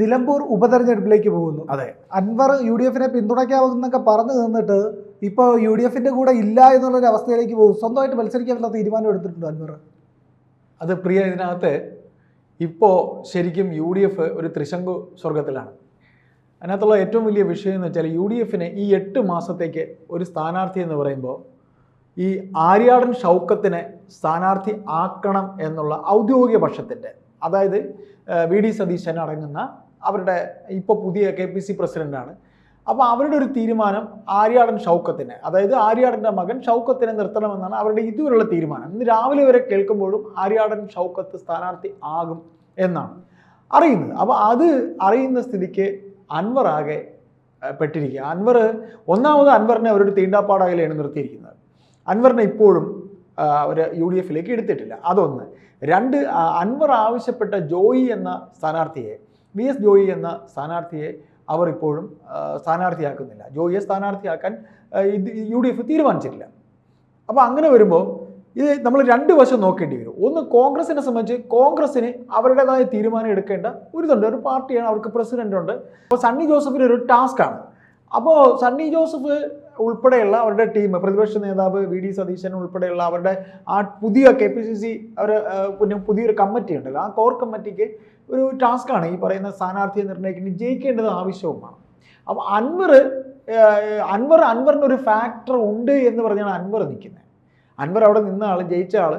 നിലമ്പൂർ ഉപതെരഞ്ഞെടുപ്പിലേക്ക് പോകുന്നു. അതെ. Anwar U D എഫിനെ പിന്തുണയ്ക്കാവുന്നൊക്കെ പറഞ്ഞു നിന്നിട്ട് ഇപ്പോൾ യു ഡി എഫിന്റെ കൂടെ ഇല്ല എന്നുള്ളൊരു അവസ്ഥയിലേക്ക് പോകും. സ്വന്തമായിട്ട് മത്സരിക്കാനുള്ള തീരുമാനം എടുത്തിട്ടുണ്ടോ അൻവർ? അത് പ്രിയ ഇതിനകത്ത് ഇപ്പോൾ ശരിക്കും യു ഡി എഫ് ഒരു ത്രിശങ്കു സ്വർഗത്തിലാണ് അതിനകത്തുള്ള ഏറ്റവും വലിയ വിഷയം എന്ന് വെച്ചാൽ യു ഡി എഫിന് ഈ എട്ട് മാസത്തേക്ക് ഒരു സ്ഥാനാർത്ഥി എന്ന് പറയുമ്പോൾ ഈ ആര്യാടൻ ഷൗക്കത്തിനെ സ്ഥാനാർത്ഥി ആക്കണം എന്നുള്ള ഔദ്യോഗിക പക്ഷത്തിന്റെ അതായത് വി ഡി സതീശൻ അടങ്ങുന്ന അവരുടെ ഇപ്പോൾ പുതിയ കെ പി സി പ്രസിഡന്റാണ് അപ്പോൾ അവരുടെ ഒരു തീരുമാനം ആര്യാടൻ ഷൗക്കത്തിനെ അതായത് ആര്യാടന്റെ മകൻ ഷൗക്കത്തിനെ നിർത്തണമെന്നാണ് അവരുടെ ഇതുവരെയുള്ള തീരുമാനം. ഇന്ന് രാവിലെ വരെ കേൾക്കുമ്പോഴും ആര്യാടൻ ഷൗക്കത്ത് സ്ഥാനാർത്ഥി ആകും എന്നാണ് അറിയുന്നത്. അപ്പോൾ അത് അറിയുന്ന സ്ഥിതിക്ക് അൻവർ ആകെ പെട്ടിരിക്കുക. അൻവർ ഒന്നാമത് അൻവറിനെ അവരുടെ തീണ്ടാപ്പാടകലെയാണ് നിർത്തിയിരിക്കുന്നത്. അൻവറിനെ ഇപ്പോഴും അവർ യു ഡി എഫിലേക്ക് എടുത്തിട്ടില്ല. അതൊന്ന്. രണ്ട് അൻവർ ആവശ്യപ്പെട്ട ജോയി എന്ന സ്ഥാനാർത്ഥിയെ വി എസ് ജോയി എന്ന സ്ഥാനാർത്ഥിയെ അവർ ഇപ്പോഴും സ്ഥാനാർത്ഥിയാക്കുന്നില്ല. ജോയിയെ സ്ഥാനാർത്ഥിയാക്കാൻ ഇത് യു ഡി എഫ് തീരുമാനിച്ചിട്ടില്ല. അപ്പോൾ അങ്ങനെ വരുമ്പോൾ ഇത് നമ്മൾ രണ്ട് വശം നോക്കേണ്ടി വരും. ഒന്ന് കോൺഗ്രസിനെ സംബന്ധിച്ച് കോൺഗ്രസിന് അവരുടേതായ തീരുമാനം എടുക്കേണ്ട ഒരു ഇതുണ്ട് ഒരു പാർട്ടിയാണ് അവർക്ക് പ്രസിഡന്റ് ഉണ്ട് അപ്പോൾ സണ്ണി ജോസഫിന് ഒരു ടാസ്ക്കാണ്. അപ്പോൾ സണ്ണി ജോസഫ് ഉൾപ്പെടെയുള്ള അവരുടെ ടീം പ്രതിപക്ഷ നേതാവ് വി ഡി സതീശൻ ഉൾപ്പെടെയുള്ള അവരുടെ ആ പുതിയ കെ പി സി സി അവർ പിന്നെ പുതിയൊരു കമ്മിറ്റി ഉണ്ടല്ലോ. ആ കോർ കമ്മിറ്റിക്ക് ഒരു ടാസ്ക്കാണ് ഈ പറയുന്ന സ്ഥാനാർത്ഥിയെ നിർണയിക്കുന്നത് ജയിക്കേണ്ടത് ആവശ്യവുമാണ്. അപ്പോൾ അൻവർ അൻവർ അൻവറിന് ഒരു ഫാക്ടർ ഉണ്ട് എന്ന് പറഞ്ഞാണ് അൻവർ നിൽക്കുന്നത്. അൻവർ അവിടെ നിന്ന ആൾ ജയിച്ച ആൾ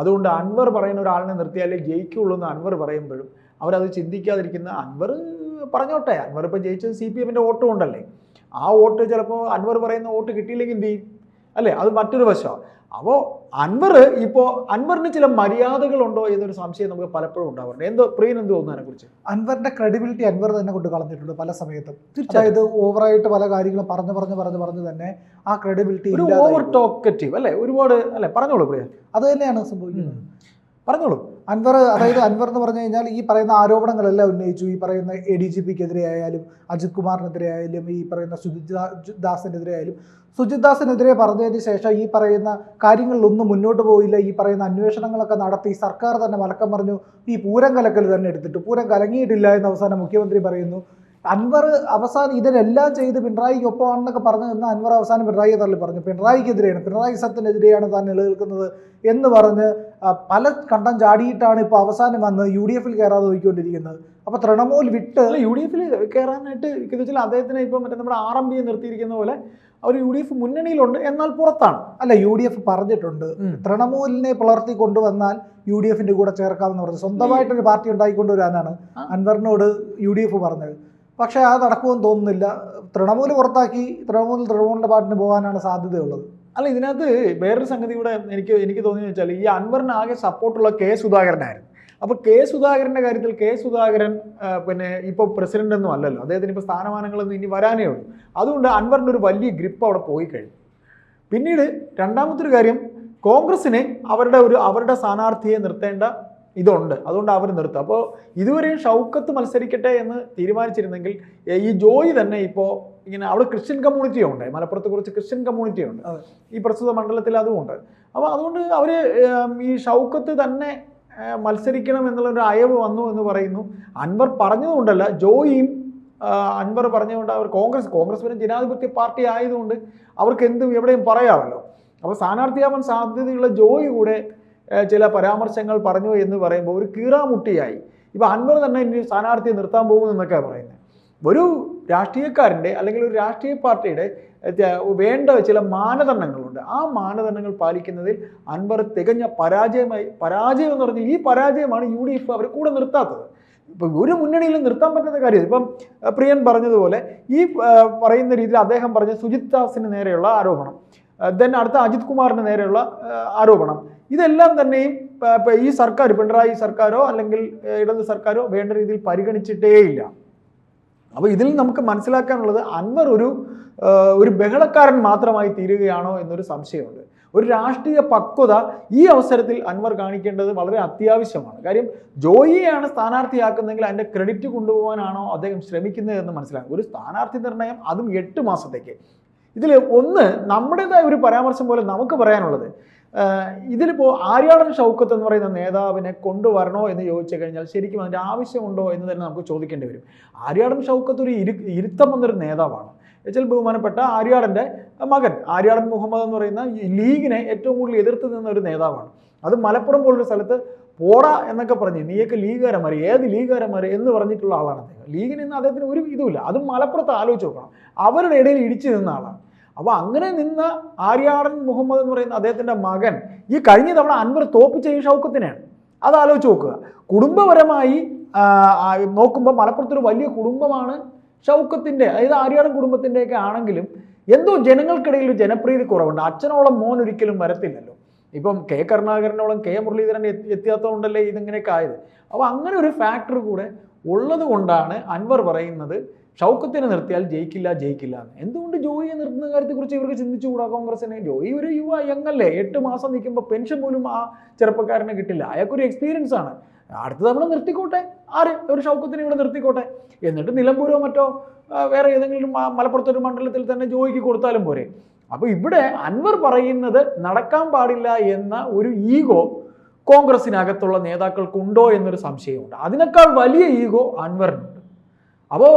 അതുകൊണ്ട് അൻവർ പറയുന്ന ഒരാളിനെ നിർത്തിയാലേ ജയിക്കുള്ളൂ എന്ന് അൻവർ പറയുമ്പോഴും അവരത് ചിന്തിക്കാതിരിക്കുന്ന അൻവർ പറഞ്ഞോട്ടെ. അൻവർ ഇപ്പോൾ ജയിച്ചത് സി പി എമ്മിന്റെ വോട്ട് കൊണ്ടല്ലേ? ആ വോട്ട് ചിലപ്പോൾ അൻവർ പറയുന്ന വോട്ട് കിട്ടിയില്ലെങ്കിൽ എന്ത് ചെയ്യും? അല്ലേ? അത് മറ്റൊരു വശമാണ് അപ്പോൾ അൻവർ ഇപ്പോൾ അൻവറിന് ചില മര്യാദകളുണ്ടോ എന്നൊരു സംശയം നമുക്ക് പലപ്പോഴും ഉണ്ടാവാറുണ്ട്. എന്തോ പ്രിയൻ എന്ത് തോന്നുന്നു അതിനെക്കുറിച്ച്? അൻവറിന്റെ ക്രെഡിബിലിറ്റി അൻവർ തന്നെ കൊണ്ട് കളഞ്ഞിട്ടുണ്ട് പല സമയത്തും. തീർച്ചയായും അതായത് ഓവറായിട്ട് പല കാര്യങ്ങളും പറഞ്ഞു പറഞ്ഞു പറഞ്ഞു പറഞ്ഞു തന്നെ ആ ക്രെഡിബിലിറ്റി ഒരു ഓവർ ടോക്കറ്റീവ് അല്ലേ? ഒരുപാട് അല്ലേ? പറഞ്ഞോളൂ പ്രിയ അത് തന്നെയാണ് സംഭവിക്കുന്നത്. പറഞ്ഞോളൂ. അൻവർ അതായത് അൻവർ എന്ന് പറഞ്ഞു കഴിഞ്ഞാൽ ഈ പറയുന്ന ആരോപണങ്ങളെല്ലാം ഉന്നയിച്ചു. ഈ പറയുന്ന എ ഡി ജി പിക്കെതിരെ ആയാലും അജിത് കുമാറിനെതിരെ ആയാലും ഈ പറയുന്ന സുജിത് ദാസിനെതിരെ ആയാലും സുജിത് ദാസിനെതിരെ പറഞ്ഞതിന് ശേഷം ഈ പറയുന്ന കാര്യങ്ങളിലൊന്നും മുന്നോട്ട് പോയില്ല. ഈ പറയുന്ന അന്വേഷണങ്ങളൊക്കെ നടത്തി സർക്കാർ തന്നെ മലക്കം പറഞ്ഞു ഈ പൂരം കലക്കൽ തന്നെ എടുത്തിട്ട്. പൂരം കലങ്ങിയിട്ടില്ല എന്ന് അവസാനം മുഖ്യമന്ത്രി പറയുന്നു. അൻവർ അവസാനം ഇതിനെല്ലാം ചെയ്ത് പിണറായിക്ക് ഒപ്പമാണെന്നൊക്കെ പറഞ്ഞു നിന്ന് അൻവർ അവസാനം പിണറായിയെ തള്ളി പറഞ്ഞു. പിണറായിക്കെതിരെയാണ്. പിണറായി സത്തിനെതിരെയാണ് താൻ നിലനിൽക്കുന്നത് എന്ന് പറഞ്ഞ് പല കണ്ടം ചാടിയിട്ടാണ് ഇപ്പോൾ അവസാനം വന്ന് യു ഡി എഫിൽ കയറാതെ നോക്കിക്കൊണ്ടിരിക്കുന്നത് അപ്പോൾ തൃണമൂൽ വിട്ട് യു ഡി എഫിൽ കയറാനായിട്ട് വെച്ചാൽ അദ്ദേഹത്തിന് ഇപ്പം മറ്റേ നമ്മുടെ ആർ എം പിയെ നിർത്തിയിരിക്കുന്ന പോലെ അവർ യു ഡി എഫ് മുന്നണിയിലുണ്ട് എന്നാൽ പുറത്താണ്. അല്ല യു ഡി എഫ് പറഞ്ഞിട്ടുണ്ട് തൃണമൂലിനെ പുലർത്തി കൊണ്ടുവന്നാൽ യു ഡി എഫിന്റെ കൂടെ ചേർക്കാമെന്ന് പറഞ്ഞു. സ്വന്തമായിട്ടൊരു പാർട്ടി ഉണ്ടാക്കിക്കൊണ്ടുവരാനാണ്. അൻവറിനോട് യു ഡി എഫ് പറഞ്ഞത്. പക്ഷേ അത് നടക്കുമെന്ന് തോന്നുന്നില്ല. തൃണമൂൽ പുറത്താക്കി തൃണമൂൽ തൃണമൂലിന്റെ പാട്ടിന് പോകാനാണ് സാധ്യതയുള്ളത്. അല്ല ഇതിനകത്ത് വേറൊരു സംഗതി കൂടെ എനിക്ക് എനിക്ക് തോന്നിയെന്ന് വെച്ചാൽ ഈ അൻവറിന് ആകെ സപ്പോർട്ടുള്ള കെ സുധാകരനായിരുന്നു. അപ്പോൾ കെ സുധാകരന്റെ കാര്യത്തിൽ കെ സുധാകരൻ പിന്നെ ഇപ്പോൾ പ്രസിഡന്റ് ഒന്നും അല്ലല്ലോ അദ്ദേഹത്തിന് ഇപ്പോൾ സ്ഥാനമാനങ്ങളൊന്നും ഇനി വരാനേ ഉള്ളൂ. അതുകൊണ്ട് അൻവറിന്റെ ഒരു വലിയ ഗ്രിപ്പ് അവിടെ പോയി കഴിഞ്ഞു. പിന്നീട് രണ്ടാമത്തെ ഒരു കാര്യം കോൺഗ്രസിന് അവരുടെ ഒരു അവരുടെ സ്ഥാനാർത്ഥിയെ നിർത്തേണ്ട ഇതുണ്ട്. അതുകൊണ്ട് അവർ നിർത്തും. അപ്പോൾ ഇതുവരെയും ഷൗക്കത്ത് മത്സരിക്കട്ടെ എന്ന് തീരുമാനിച്ചിരുന്നെങ്കിൽ ഈ ജോയി തന്നെ ഇപ്പോൾ ഇങ്ങനെ അവിടെ ക്രിസ്ത്യൻ കമ്മ്യൂണിറ്റി ഉണ്ട്. മലപ്പുറത്ത് കുറച്ച് ക്രിസ്ത്യൻ കമ്മ്യൂണിറ്റി ഉണ്ട്. ഈ പ്രസ്തുത മണ്ഡലത്തിൽ അതുമുണ്ട് അപ്പോൾ അതുകൊണ്ട് അവർ ഈ ഷൗക്കത്ത് തന്നെ മത്സരിക്കണം എന്നുള്ള ഒരു അയവ് വന്നു എന്ന് പറയുന്നു. അൻവർ പറഞ്ഞതുകൊണ്ടല്ല ജോയിയും അൻവർ പറഞ്ഞുകൊണ്ട് അവർ കോൺഗ്രസ് കോൺഗ്രസ് പിന്നെ ജനാധിപത്യ പാർട്ടി ആയതുകൊണ്ട് അവർക്ക് എന്തും എവിടെയും പറയാമല്ലോ. അപ്പോൾ സ്ഥാനാർത്ഥിയാവാൻ സാധ്യതയുള്ള ജോയി കൂടെ ചില പരാമർശങ്ങൾ പറഞ്ഞു എന്ന് പറയുമ്പോൾ ഒരു കീറാമുട്ടിയായി. ഇപ്പോൾ അൻവർ തന്നെ ഇനി സ്ഥാനാർത്ഥിയെ നിർത്താൻ പോകുമെന്നൊക്കെയാണ് പറയുന്നത്. ഒരു രാഷ്ട്രീയക്കാരന്റെ അല്ലെങ്കിൽ ഒരു രാഷ്ട്രീയ പാർട്ടിയുടെ വേണ്ട ചില മാനദണ്ഡങ്ങളുണ്ട്. ആ മാനദണ്ഡങ്ങൾ പാലിക്കുന്നതിൽ അൻവർ തികഞ്ഞ പരാജയമായി പരാജയം എന്ന് പറഞ്ഞാൽ ഈ പരാജയമാണ് യു ഡി എഫ് അവർ കൂടെ നിർത്താത്തത്. ഇപ്പം ഒരു മുന്നണിയിലും നിർത്താൻ പറ്റുന്ന കാര്യം. ഇപ്പം പ്രിയൻ പറഞ്ഞതുപോലെ ഈ പറയുന്ന രീതിയിൽ അദ്ദേഹം പറഞ്ഞ സുജിത് ദാസിന് നേരെയുള്ള ആരോപണം. ദെൻ അടുത്ത അജിത് കുമാറിന് നേരെയുള്ള ആരോപണം. ഇതെല്ലാം തന്നെയും ഈ സർക്കാർ പിണറായി സർക്കാരോ അല്ലെങ്കിൽ ഇടത് സർക്കാരോ വേണ്ട രീതിയിൽ പരിഗണിച്ചിട്ടേയില്ല അപ്പോൾ ഇതിൽ നമുക്ക് മനസ്സിലാക്കാനുള്ളത് അൻവർ ഒരു ഒരു ബഹളക്കാരൻ മാത്രമായി തീരുകയാണോ എന്നൊരു സംശയമുണ്ട്. ഒരു രാഷ്ട്രീയ പക്വത ഈ അവസരത്തിൽ അൻവർ കാണിക്കേണ്ടത് വളരെ അത്യാവശ്യമാണ്. കാര്യം ജോയിയെയാണ് സ്ഥാനാർത്ഥിയാക്കുന്നതെങ്കിൽ അതിന്റെ ക്രെഡിറ്റ് കൊണ്ടുപോകാനാണോ അദ്ദേഹം ശ്രമിക്കുന്നത് എന്ന് മനസ്സിലാക്കും ഒരു സ്ഥാനാർത്ഥി നിർണയം അതും എട്ട് മാസത്തേക്ക്. ഇതിൽ ഒന്ന് നമ്മുടേതായ ഒരു പരാമർശം പോലെ നമുക്ക് പറയാനുള്ളത്. ഇതിലിപ്പോൾ ആര്യാടൻ ഷൗക്കത്ത് എന്ന് പറയുന്ന നേതാവിനെ കൊണ്ടുവരണോ എന്ന് ചോദിച്ചു കഴിഞ്ഞാൽ ശരിക്കും അതിന്റെ ആവശ്യമുണ്ടോ എന്ന് തന്നെ നമുക്ക് ചോദിക്കേണ്ടി വരും. ആര്യാടൻ ഷൗക്കത്ത് ഒരു ഇരു ഇരുത്തം വന്നൊരു നേതാവാണ്. എച്ചാൽ ബഹുമാനപ്പെട്ട ആര്യാടന്റെ മകൻ ആര്യാടൻ മുഹമ്മദ് എന്ന് പറയുന്ന ലീഗിനെ ഏറ്റവും കൂടുതൽ എതിർത്ത് നിന്ന ഒരു നേതാവാണ്. അത് മലപ്പുറം പോലൊരു സ്ഥലത്ത് പോടാ എന്നൊക്കെ പറഞ്ഞ് നീയൊക്കെ ലീഗുകാരന്മാർ ഏത് ലീഗുകാരന്മാർ എന്ന് പറഞ്ഞിട്ടുള്ള ആളാണ് അദ്ദേഹം. ലീഗിന് ഇന്ന് അദ്ദേഹത്തിന് ഒരു ഇതുമില്ല. അതും മലപ്പുറത്ത് ആലോചിച്ച് നോക്കണം. അവരുടെ ഇടയിൽ ഇടിച്ചു നിന്ന ആളാണ്. അപ്പോൾ അങ്ങനെ നിന്ന ആര്യാടൻ മുഹമ്മദ് എന്ന് പറയുന്ന അദ്ദേഹത്തിന്റെ മകൻ ഈ കഴിഞ്ഞ തവണ അൻവർ തോപ്പിച്ച ഈ ഷൗക്കത്തിനെയാണ്. അത് ആലോചിച്ച് നോക്കുക. കുടുംബപരമായി നോക്കുമ്പോൾ മലപ്പുറത്തൊരു വലിയ കുടുംബമാണ് ഷൗക്കത്തിന്റെ അതായത് ആര്യാടൻ കുടുംബത്തിന്റെയൊക്കെ ആണെങ്കിലും എന്തോ ജനങ്ങൾക്കിടയിൽ ഒരു ജനപ്രീതി കുറവുണ്ട്. അച്ഛനോളം മോൻ ഒരിക്കലും വരത്തില്ലല്ലോ. ഇപ്പം കെ കരുണാകരനോളം കെ മുരളീധരൻ എത്തി- എത്തിയാത്തതുകൊണ്ടല്ലേ ഇതിങ്ങനെയൊക്കെ ആയത്? അപ്പോൾ അങ്ങനെ ഒരു ഫാക്ടർ കൂടെ ഉള്ളത് കൊണ്ടാണ് അൻവർ പറയുന്നത് ഷൗക്കത്തിനെ നിർത്തിയാൽ ജയിക്കില്ല ജയിക്കില്ല എന്ന്. എന്തുകൊണ്ട് ജോയിയെ നിർത്തുന്ന കാര്യത്തെക്കുറിച്ച് ഇവർക്ക് ചിന്തിച്ചുകൂടാ കോൺഗ്രസിനെ ജോയി ഒരു യുവ യങ്ങല്ലേ? എട്ട് മാസം നിൽക്കുമ്പോൾ പെൻഷൻ പോലും ആ ചെറുപ്പക്കാരനെ കിട്ടില്ല. അയാൾക്കൊരു എക്സ്പീരിയൻസ് ആണ്. അടുത്ത തവണ നിർത്തിക്കോട്ടെ. ആര്? ഒരു ഷൗക്കത്തിനെ ഇവിടെ നിർത്തിക്കോട്ടെ. എന്നിട്ട് നിലമ്പൂരോ മറ്റോ വേറെ ഏതെങ്കിലും മലപ്പുറത്തൊരു മണ്ഡലത്തിൽ തന്നെ ജോയിക്ക് കൊടുത്താലും പോരെ. അപ്പോൾ ഇവിടെ അൻവർ പറയുന്നത് നടക്കാൻ പാടില്ല എന്ന ഒരു ഈഗോ കോൺഗ്രസിനകത്തുള്ള നേതാക്കൾക്കുണ്ടോ എന്നൊരു സംശയമുണ്ട്. അതിനേക്കാൾ വലിയ ഈഗോ അൻവറിനുണ്ട്. അപ്പോൾ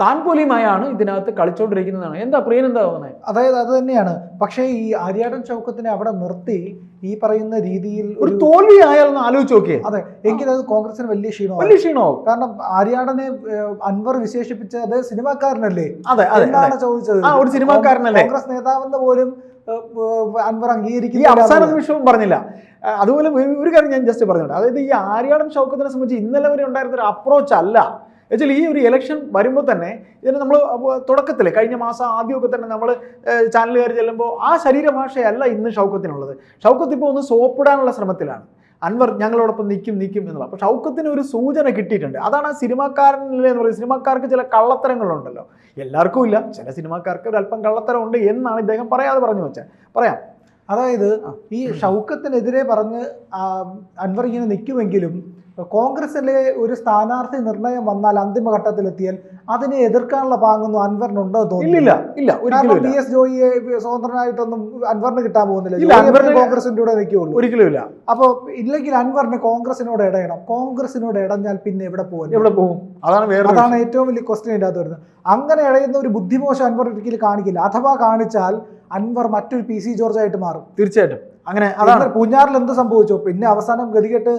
താൻ പോലീമായാണ് ഇതിനകത്ത് കളിച്ചുകൊണ്ടിരിക്കുന്നതാണ് എന്താ പ്രിയൻ എന്താ തോന്നുന്നത് അതായത് അത് തന്നെയാണ്. പക്ഷേ ഈ ആര്യാടൻ ചൗക്കത്തിനെ അവിടെ നിർത്തി ഈ പറയുന്ന രീതിയിൽ ഒരു തോൽവി ആയാലൊന്ന് ആലോചിച്ച് നോക്കിയേ. അതെ. എങ്കിൽ അത് കോൺഗ്രസിന് വലിയ ക്ഷീണോ വലിയ ക്ഷീണോ കാരണം ആര്യാടനെ അൻവർ വിശേഷിപ്പിച്ചത് സിനിമാക്കാരനല്ലേ? അതെ എന്താണ് ചോദിച്ചത്? ആ, ഒരു സിനിമാക്കാരനല്ലേ? കോൺഗ്രസ് നേതാവെന്ന് പോലും അൻവർ അൻവർ ഈ അവസാന നിമിഷവും പറഞ്ഞില്ല. അതുപോലെ ഒരു- ഒരു കാര്യം ഞാൻ ജസ്റ്റ് പറഞ്ഞോട്ടെ. അതായത് ഈ ആര്യാടൻ ചൗക്കത്തിനെ സംബന്ധിച്ച് ഇന്നലെ വരെ ഉണ്ടായിരുന്ന ഒരു അപ്രോച്ച് അല്ല. എന്നുവെച്ചാൽ ഈ ഒരു ഇലക്ഷൻ വരുമ്പോൾ തന്നെ ഇതിന് നമ്മൾ തുടക്കത്തിൽ കഴിഞ്ഞ മാസം ആദ്യമൊക്കെ തന്നെ നമ്മൾ ചാനലുകാർ ചെല്ലുമ്പോൾ ആ ശരീരഭാഷയല്ല ഇന്ന് ഷൗക്കത്തിനുള്ളത്. ഷൗക്കത്ത് ഇപ്പോൾ ഒന്ന് സോപ്പിടാനുള്ള ശ്രമത്തിലാണ്. അൻവർ ഞങ്ങളോടൊപ്പം നിൽക്കും നിൽക്കും എന്നുള്ളത് അപ്പോൾ ഷൗക്കത്തിന് ഒരു സൂചന കിട്ടിയിട്ടുണ്ട്. അതാണ് ആ സിനിമാക്കാരനിലെ എന്ന് പറയുന്നത് സിനിമാക്കാർക്ക് ചില കള്ളത്തരങ്ങളുണ്ടല്ലോ. എല്ലാവർക്കും ഇല്ല. ചില സിനിമാക്കാർക്ക് ഒരു അല്പം കള്ളത്തരം ഉണ്ട് എന്നാണ് ഇദ്ദേഹം പറയാതെ പറഞ്ഞു വെച്ചാൽ പറയാം. അതായത് ഈ ഷൗക്കത്തിനെതിരെ പറഞ്ഞ് അൻവർ ഇങ്ങനെ നിൽക്കുമെങ്കിലും കോൺഗ്രസിലെ ഒരു സ്ഥാനാർത്ഥി നിർണയം വന്നാൽ അന്തിമഘട്ടത്തിലെത്തിയാൽ അതിനെ എതിർക്കാനുള്ള പാങ്ങൊന്നും അൻവറിനുണ്ടോ തോന്നില്ല ഇല്ല ഒരിക്കലും പി എസ് ജോയിയെ സ്വതന്ത്രനായിട്ടൊന്നും അൻവറിന് കിട്ടാൻ പോകുന്നില്ല. കോൺഗ്രസിന്റെ കൂടെ നിൽക്കുകയുള്ളൂ. ഒരിക്കലും ഇല്ല. അപ്പോൾ ഇല്ലെങ്കിൽ അൻവറിന് കോൺഗ്രസിനോട് ഇടയണം. കോൺഗ്രസിനോട് ഇടഞ്ഞാൽ പിന്നെ എവിടെ പോകും എവിടെ പോകും? അതാണ് അതാണ് ഏറ്റവും വലിയ ക്വസ്റ്റ്യൻ ഇല്ലാത്ത വരുന്നത്. അങ്ങനെ ഇടയുന്ന ഒരു ബുദ്ധിമോശം അൻവർ ഒരിക്കലും കാണിക്കില്ല. അഥവാ കാണിച്ചാൽ അൻവർ മറ്റൊരു പി സി ജോർജ് ആയിട്ട് മാറും. തീർച്ചയായിട്ടും. അങ്ങനെ അതാണ്. പൂഞ്ഞാറിൽ എന്ത് സംഭവിച്ചു? പിന്നെ അവസാനം ഗതികെട്ട്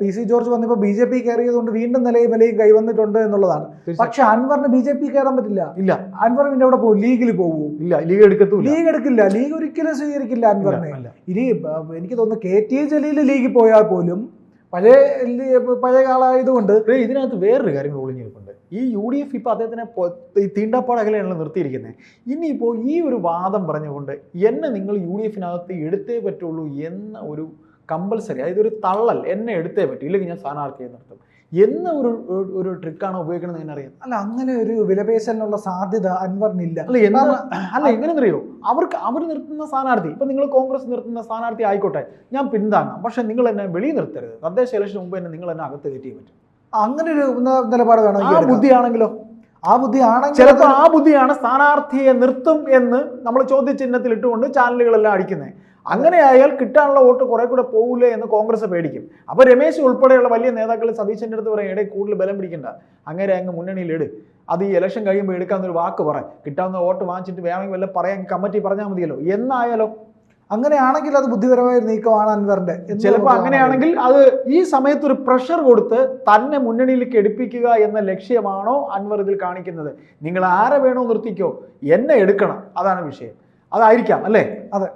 പി സി ജോർജ് വന്നപ്പോൾ ബി ജെ പി കയറിയതുകൊണ്ട് വീണ്ടും നിലയും വിലയും കൈവന്നിട്ടുണ്ട് എന്നുള്ളതാണ്. പക്ഷെ അൻവറിന് ബി ജെ പി കയറാൻ പറ്റില്ല. ഇല്ല. അൻവർ പിന്നെ അവിടെ പോകും? ലീഗിൽ പോകും ഇല്ല ലീഗ് എടുക്കത്തൂല്ല ലീഗ് എടുക്കില്ല. ലീഗ് ഒരിക്കലും സ്വീകരിക്കില്ല അൻവറിനെ. ഇനി എനിക്ക് തോന്നുന്നു കെ ടി ജലീൽ ലീഗിൽ പോയാൽ പോലും പഴയ പഴയ കാലമായതുകൊണ്ട് ഇതിനകത്ത് വേറൊരു കാര്യം ഒളിഞ്ഞിരിപ്പുണ്ട് ഈ യു ഡി എഫ് ഇപ്പൊ അദ്ദേഹത്തിനെ തീണ്ടപ്പാടകലെയാണ് നിർത്തിയിരിക്കുന്നത് ഇനിയിപ്പോൾ ഈ ഒരു വാദം പറഞ്ഞുകൊണ്ട് എന്നെ നിങ്ങൾ യു ഡി എഫിനകത്ത് എടുത്തേ പറ്റുള്ളൂ എന്ന ഒരു കമ്പൽസറി അതായത് ഒരു തള്ളൽ എന്നെ എടുത്തേ പറ്റൂ ഇല്ലെങ്കിൽ ഞാൻ സ്ഥാനാർത്ഥിയെ നിർത്തും. എന്ന ഒരു ഒരു- ട്രിക്കാണ് ഉപയോഗിക്കണമെന്ന് ഞാൻ അറിയാം അല്ല അങ്ങനെ ഒരു വിലപേശലിനുള്ള സാധ്യത അൻവറിനില്ല. അല്ല എന്താ അല്ല എങ്ങനെയെന്നറിയോ? അവർക്ക് അവർ നിർത്തുന്ന സ്ഥാനാർത്ഥി ഇപ്പൊ നിങ്ങൾ കോൺഗ്രസ് നിർത്തുന്ന സ്ഥാനാർത്ഥി ആയിക്കോട്ടെ ഞാൻ പിന്താങ്ങാം. പക്ഷേ നിങ്ങൾ എന്നെ വെളിയിൽ നിർത്തരുത്. തദ്ദേശ ഇലക്ഷന് മുമ്പ് തന്നെ നിങ്ങൾ എന്നെ അകത്ത് കയറ്റിയേ പറ്റും. അങ്ങനെ ഒരു നിലപാട് വേണം ആ ബുദ്ധിയാണെങ്കിലോ? ആ ബുദ്ധി ആണെങ്കിൽ ചിലപ്പോൾ ആ ബുദ്ധിയാണ് സ്ഥാനാർത്ഥിയെ നിർത്തും എന്ന് നമ്മൾ ചോദ്യചിഹ്നത്തിൽ ഇട്ടുകൊണ്ട് ചാനലുകളെല്ലാം അടിക്കുന്നത് അങ്ങനെ ആയാൽ കിട്ടാനുള്ള വോട്ട് കുറെ കൂടെ പോകില്ലേ എന്ന് കോൺഗ്രസ് പേടിക്കും. അപ്പൊ രമേശ് ഉൾപ്പെടെയുള്ള വലിയ നേതാക്കൾ സതീശന്റെ അടുത്ത് പറയും ഇടയിൽ കൂടുതൽ ബലം പിടിക്കണ്ട. അങ്ങനെ അങ്ങ് മുന്നണിയിൽ ഇട്. അത് ഈ ഇലക്ഷൻ കഴിയുമ്പോൾ എടുക്കാമെന്നൊരു വാക്ക് പറ. കിട്ടാവുന്ന വോട്ട് വാങ്ങിച്ചിട്ട് വേണമെങ്കിൽ വല്ല പറയാൻ കമ്മിറ്റി പറഞ്ഞാൽ മതിയല്ലോ. എന്നായാലോ? അങ്ങനെയാണെങ്കിൽ അത് ബുദ്ധിപരമായ ഒരു നീക്കമാണ് അൻവറിന്റെ ചിലപ്പോൾ അങ്ങനെയാണെങ്കിൽ അത് ഈ സമയത്ത് ഒരു പ്രഷർ കൊടുത്ത് തന്നെ മുന്നണിയിലേക്ക് എടുപ്പിക്കുക എന്ന ലക്ഷ്യമാണോ അൻവർ ഇതിൽ കാണിക്കുന്നത്? നിങ്ങൾ ആരെ വേണോ നിർത്തിക്കോ എന്നെ എടുക്കണം. അതാണ് വിഷയം. അതായിരിക്കാം അല്ലേ? അതെ.